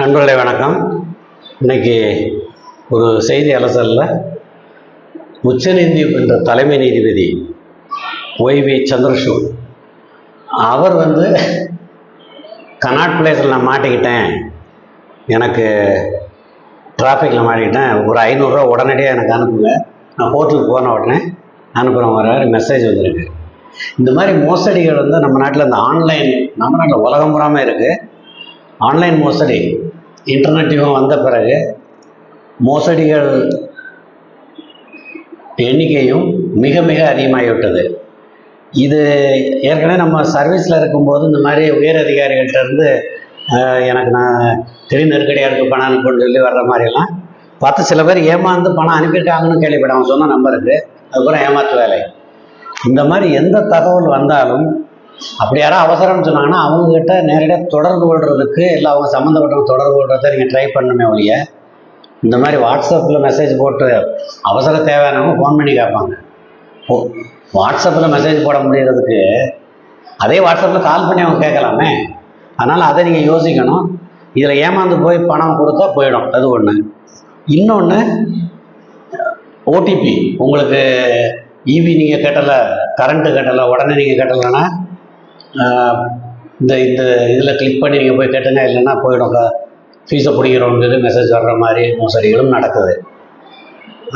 நண்பர்களே வணக்கம். இன்னைக்கு ஒரு செய்தி அலசலில் உச்சநீதிமன்ற தலைமை நீதிபதி ஒய்வி சந்திரசூட். அவர் வந்து கனாட் பிளேஸில் நான் மாட்டிக்கிட்டேன். எனக்கு டிராஃபிக்கில் மாட்டிக்கிட்டேன். ஒரு ஐநூறுரூவா உடனடியாக எனக்கு அனுப்புங்க. நான் ஹோட்டலுக்கு போன உடனே அனுப்புகிறேன் வர மெசேஜ் வந்திருக்கு. இந்த மாதிரி மோசடிகள் வந்து நம்ம நாட்டில் இந்த ஆன்லைன் நம்ம நாட்டில் உலகம் புறாமல் இருக்குது ஆன்லைன் மோசடி. இன்டர்நெட் யுகம் வந்த பிறகு மோசடிகள் எண்ணிக்கையும் மிக மிக அதிகமாகிவிட்டது. இது ஏற்கனவே நம்ம சர்வீஸில் இருக்கும்போது இந்த மாதிரி உயர் அதிகாரிகள்ட்ட இருந்து எனக்கு நான் திடீர் நெருக்கடியாக இருக்குது பணம் அனுப்புன்னு சொல்லி வர்ற மாதிரிலாம் பார்த்து சில பேர் ஏமாந்து பணம் அனுப்பியிருக்காங்கன்னு கேள்விப்பட்டேன் அவன் சொன்ன நம்பருக்கு அதுக்கப்புறம் ஏமாற்று வேலை. இந்த மாதிரி எந்த தகவல் வந்தாலும் அப்படி யாரும் அவசரம்னு சொன்னாங்கன்னா அவங்கக்கிட்ட நேரடியாக தொடர்பு கொள்றதுக்கு இல்லை அவங்க சம்மந்தப்பட்டவங்க தொடர்பு கொள்றத நீங்கள் ட்ரை பண்ணணுமே ஒழிய இந்த மாதிரி வாட்ஸ்அப்பில் மெசேஜ் போட்டு அவசர தேவையானவங்க ஃபோன் பண்ணி கேட்பாங்க. ஓ வாட்ஸ்அப்பில் மெசேஜ் போட முடியறதுக்கு அதே வாட்ஸ்அப்பில் கால் பண்ணி அவங்க கேட்கலாமே. அதனால் அதை நீங்கள் யோசிக்கணும். இதில் ஏமாந்து போய் பணம் கொடுத்தா போயிடும். அது ஒன்று இன்னொன்று ஓடிபி உங்களுக்கு ஈவி நீங்கள் கட்டலை கரண்ட்டு கட்டலை உடனே நீங்கள் கட்டலைன்னா இந்த இந்த இதில் கிளிக் பண்ணி நீங்கள் போய் கேட்டுங்க இல்லைன்னா போயிடும். ஃபீஸை பிடிக்கிறோங்கிறது மெசேஜ் வர்ற மாதிரி மோசடிகளும் நடக்குது.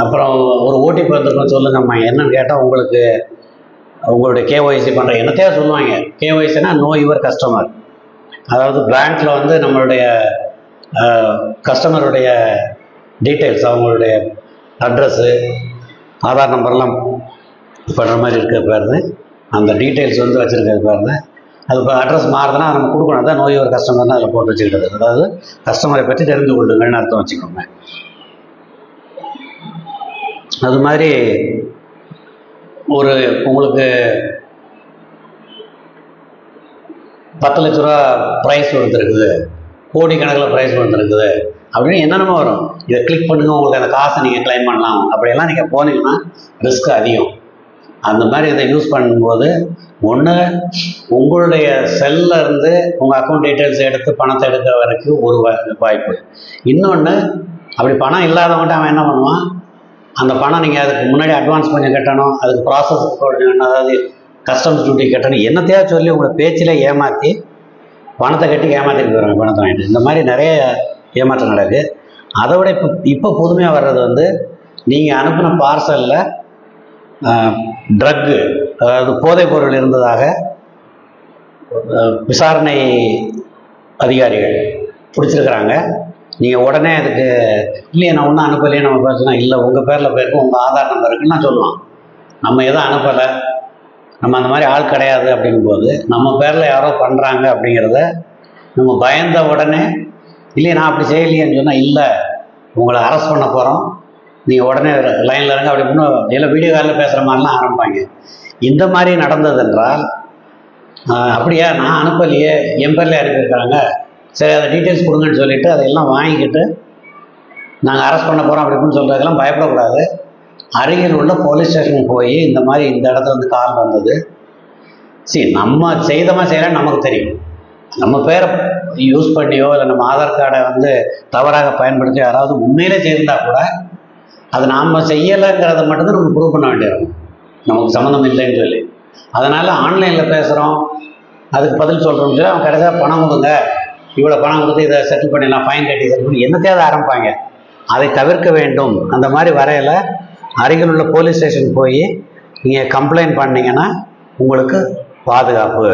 அப்புறம் ஒரு ஓடிபி வந்திருக்கும் சொல்லுங்கம்மா என்னன்னு கேட்டால் உங்களுக்கு உங்களுடைய கேஒய்சி பண்ணுற என்னத்தையா சொல்லுவாங்க. கேஒய்சினா நோ யுவர் கஸ்டமர் அதாவது பேங்க்கில் வந்து நம்மளுடைய கஸ்டமருடைய டீட்டெயில்ஸ் அவங்களுடைய அட்ரஸ்ஸு ஆதார் நம்பர்லாம் பண்ணுற மாதிரி இருக்கிற பேர் அந்த டீட்டெயில்ஸ் வந்து வச்சுருக்கிறது பாருங்க. அது இப்போ அட்ரஸ் மாறுதுன்னா நம்ம கொடுக்கணும். தான் நோய் ஒரு கஸ்டமர்னு அதில் போட்டு வச்சுக்கிட்டது அதாவது கஸ்டமரை பற்றி தெரிந்து கொள்ளுங்கள்னு அர்த்தம் வச்சுக்கோங்க. அது மாதிரி ஒரு உங்களுக்கு பத்து லட்ச ரூபா ப்ரைஸ் வந்துருக்குது கோடிக்கணக்கில் ப்ரைஸ் வந்துருக்குது அப்படின்னு என்னென்னமோ வரும். இதை கிளிக் பண்ணுங்க. உங்களுக்கு அந்த காசை நீங்கள் கிளைம் பண்ணலாம். அப்படியெல்லாம் நீங்கள் போனீங்கன்னா ரிஸ்க் அதிகம். அந்த மாதிரி இதை யூஸ் பண்ணும்போது ஒன்று உங்களுடைய செல்லில் இருந்து உங்கள் அக்கௌண்ட் டீட்டெயில்ஸ் எடுத்து பணத்தை எடுக்கிற வரைக்கும் ஒரு வாய்ப்பு. இன்னொன்று அப்படி பணம் இல்லாதவன்ட்ட அவன் என்ன பண்ணுவான்? அந்த பணம் நீங்கள் அதுக்கு முன்னாடி அட்வான்ஸ் கொஞ்சம் கட்டணும் அதுக்கு ப்ராசஸ் கொஞ்சம் அதாவது கஸ்டம்ஸ் டியூட்டி கட்டணும் என்னத்தையா சொல்லி உங்களை பேச்சில் ஏமாற்றி பணத்தை கட்டி ஏமாற்றிட்டு போகிறாங்க பணத்தை வாங்கிட்டு. இந்த மாதிரி நிறைய ஏமாற்றம் நடக்குது அதை விட இப்போ இப்போ புதுமையாக வர்றது வந்து நீங்கள் அனுப்பின பார்சலில் ட்ரக்கு அதாவது போதைப் பொருள் இருந்ததாக விசாரணை அதிகாரிகள் பிடிச்சிருக்கிறாங்க நீங்கள் உடனே அதுக்கு இல்லையே நான் ஒன்றும் அனுப்பலையே நம்ம பேசுனா இல்லை உங்கள் பேரில் போயிருக்கு உங்கள் ஆதார் நம்பர் இருக்குன்னு நான் சொல்லுவான். நம்ம எதுவும் அனுப்பலை. நம்ம அந்த மாதிரி ஆள் கிடையாது அப்படிங்கும்போது நம்ம பேரில் யாரோ பண்ணுறாங்க அப்படிங்கிறத நம்ம பயந்த உடனே இல்லையே நான் அப்படி செய்யலையேன்னு சொன்னால் இல்லை உங்களை அரெஸ்ட் பண்ண போகிறோம் நீங்கள் உடனே லைனில் இருங்க அப்படி இன்னும் இல்லை வீடியோ காலில் பேசுகிற மாதிரிலாம் ஆரம்பிப்பாங்க. இந்த மாதிரி நடந்தது என்றால் அப்படியா நான் அனுப்பலையே என் பேரில் அனுப்பியிருக்கிறாங்க. சரி அதை டீட்டெயில்ஸ் கொடுங்கன்னு சொல்லிட்டு அதையெல்லாம் வாங்கிக்கிட்டு நாங்கள் அரெஸ்ட் பண்ண போகிறோம் அப்படி இப்படின்னு சொல்கிறதுக்கெல்லாம் பயப்படக்கூடாது. அருகில் உள்ள போலீஸ் ஸ்டேஷனுக்கு போய் இந்த மாதிரி இந்த இடத்துல வந்து கால் வந்தது. சரி நம்ம செய்தமாக செய்யலாம் நமக்கு தெரியும். நம்ம பேரை யூஸ் பண்ணியோ இல்லை நம்ம ஆதார் கார்டை வந்து தவறாக பயன்படுத்தி யாராவது உண்மையிலே சேர்ந்தால் கூட அது நாம் செய்யலைங்கிறத மட்டும்தான் நம்ம ப்ரூவ் பண்ண வேண்டியிருக்கும் நமக்கு சம்மந்தம் இல்லைன்னு சொல்லி அதனால் ஆன்லைனில் பேசுகிறோம் அதுக்கு பதில் சொல்கிறோம்னு சொல்லி அவன் கடைசியாக பணம் கொடுங்க. இவ்வளோ பணம் கொடுத்து இதை செட்டில் பண்ணிடலாம் ஃபைன் கட்டி செட்டில் பண்ணி என்னத்தையாவது ஆரம்பிப்பாங்க. அதை தவிர்க்க வேண்டும். அந்த மாதிரி வரையில் அருகில் உள்ள போலீஸ் ஸ்டேஷன் போய் நீங்கள் கம்ப்ளைண்ட் பண்ணிங்கன்னா உங்களுக்கு பாதுகாப்பு.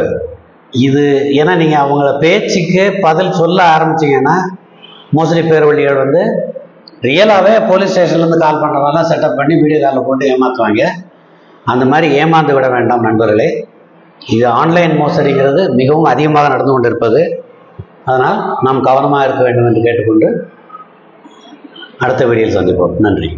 இது ஏன்னா நீங்கள் அவங்கள பேச்சுக்கு பதில் சொல்ல ஆரம்பிச்சீங்கன்னா மோஸ்ட்லி பேர் வழிகள் வந்து ரியலாகவே போலீஸ் ஸ்டேஷன்லேருந்து கால் பண்ணுறவங்கலாம் செட்டப் பண்ணி வீடியோ காலில் போட்டு ஏமாற்றுவாங்க அந்த மாதிரி ஏமாந்து விட வேண்டாம் நண்பர்களே. இது ஆன்லைன் மோசடிங்கிறது மிகவும் அதிகமாக நடந்து கொண்டிருப்பது. அதனால் நாம் கவனமாக இருக்க வேண்டும் என்று கேட்டுக்கொண்டு அடுத்த வீடியோவில் சந்திப்போம். நன்றி.